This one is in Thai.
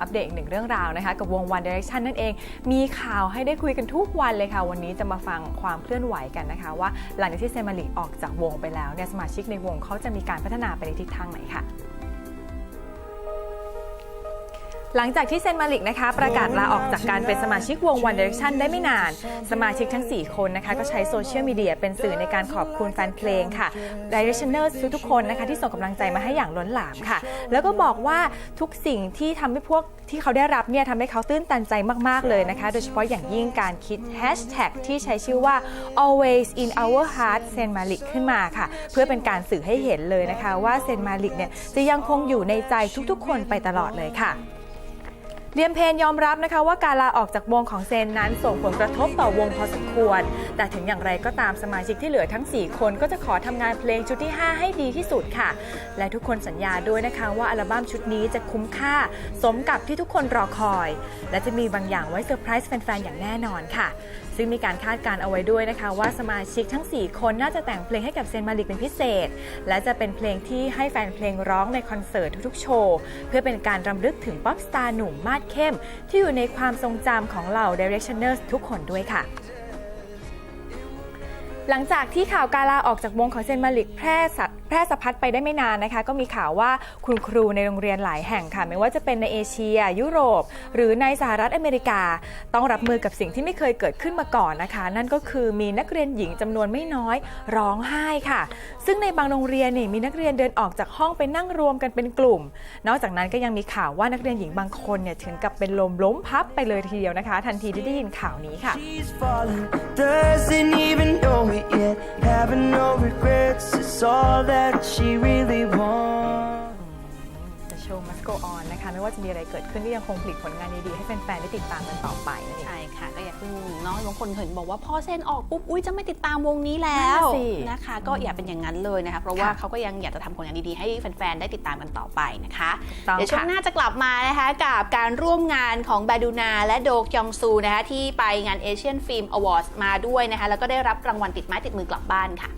อัปเดตอีกหนึ่งเรื่องราวนะคะกับวง One Direction นั่นเอง มีข่าวให้ได้คุยกันทุกวันเลยค่ะ วันนี้จะมาฟังความเคลื่อนไหวกันนะคะ ว่าหลังจากที่เซมาริออกจากวงไปแล้วเนี่ยสมาชิกในวงเขาจะมีการพัฒนาไปในทิศทางไหนค่ะ หลังจากที่เซนมาลิกนะคะ ประกาศลาออกจากการเป็นสมาชิกวง One Direction ได้ไม่นาน สมาชิกทั้ง 4 คนนะคะ ก็ใช้โซเชียลมีเดียเป็นสื่อในการขอบคุณแฟนเพลงค่ะ Directioners ทุกๆคนนะคะ ที่ส่งกำลังใจมาให้อย่างล้นหลามค่ะ แล้วก็บอกว่าทุกสิ่งที่ทำให้พวกที่เขาได้รับเนี่ยทำให้เขาตื้นตันใจมากๆเลยนะคะ โดยเฉพาะอย่างยิ่งการคิดแฮชแท็กที่ใช้ชื่อว่า always in our heart เซนมาลิกขึ้นมาค่ะ เพื่อเป็นการสื่อให้เห็นเลยนะคะ ว่าเซนมาลิกเนี่ยจะยังคงอยู่ในใจทุกๆ คนไปตลอดเลยค่ะ เลียมเพนยอมรับนะคะว่าการลาออกจากวงของเซนนั้นส่งผลกระทบต่อวงพอสมควร แต่ถึงอย่างไรก็ตามสมาชิกที่เหลือทั้ง 4 คนก็จะขอทำงานเพลงชุดที่ 5 ให้ดีที่สุดค่ะ และทุกคนสัญญาด้วยนะคะว่าอัลบั้มชุดนี้จะคุ้มค่า สมกับที่ทุกคนรอคอย และจะมีบางอย่างไว้เซอร์ไพรส์แฟนๆอย่างแน่นอนค่ะ ซึ่งมีการคาดการ์เอาไว้ด้วยนะคะ ว่าสมาชิกทั้ง 4 คนน่าจะแต่งเพลงให้กับเซนมาลิกเป็นพิเศษ และจะเป็นเพลงที่ให้แฟนเพลงร้องในคอนเสิร์ตทุกๆโชว์เพื่อเป็นการรำลึกถึงป๊อปสตาร์หนุ่มมากดเข้ม ที่อยู่ในความทรงจำของเหล่า Directioners ทุกคนด้วยค่ะหลังจากที่ข่าวการลาออกจากวงของเซนมาลิกแพร่สัต แพร่สะพัดไปได้ไม่นานนะคะ ก็มีข่าวว่าคุณครูในโรงเรียนหลายแห่งค่ะ ไม่ว่าจะเป็นในเอเชีย ยุโรป หรือในสหรัฐอเมริกา ต้องรับมือกับสิ่งที่ไม่เคยเกิดขึ้นมาก่อนนะคะ นั่นก็คือมีนักเรียนหญิงจำนวนไม่น้อยร้องไห้ค่ะ ซึ่งในบางโรงเรียนนี่มีนักเรียนเดินออกจากห้องไปนั่งรวมกันเป็นกลุ่ม นอกจากนั้นก็ยังมีข่าวว่านักเรียนหญิงบางคนเนี่ยถึงกับเป็นลมล้มพับไปเลยทีเดียวนะคะ ทันทีที่ได้ยินข่าวนี้ค่ะ She's falling, doesn't even know it yet. Having no regrets is all that she really wants. The show must go on นะคะ ไม่ว่าจะมีอะไรเกิดขึ้นก็ยังคงผลิตผลงานดีๆ ให้แฟนๆได้ติดตามกันต่อไปนั่นเอง ใช่ค่ะก็อย่าเพิ่งเนาะบางคนเห็นบอกว่าพอเซ็นออกปุ๊บอุ้ยจะไม่ติดตามวงนี้แล้วนั่นน่ะสินะคะ ก็อย่าเป็นอย่างนั้นเลยนะคะเพราะว่าค่ะเขาก็ยังอยากจะทำผลงานดีๆให้แฟนๆได้ติดตามกันต่อไปนะคะถูกต้องเดี๋ยวช่วงค่ะ หน้าจะกลับมานะคะกับการร่วมงานของบาดูนาและโดกยองซูนะคะที่ไปงานเอเชียนฟิล์มอวอร์ดมาด้วยนะคะแล้วก็ได้รับรางวัลติดไม้ติดมือกลับบ้านค่ะ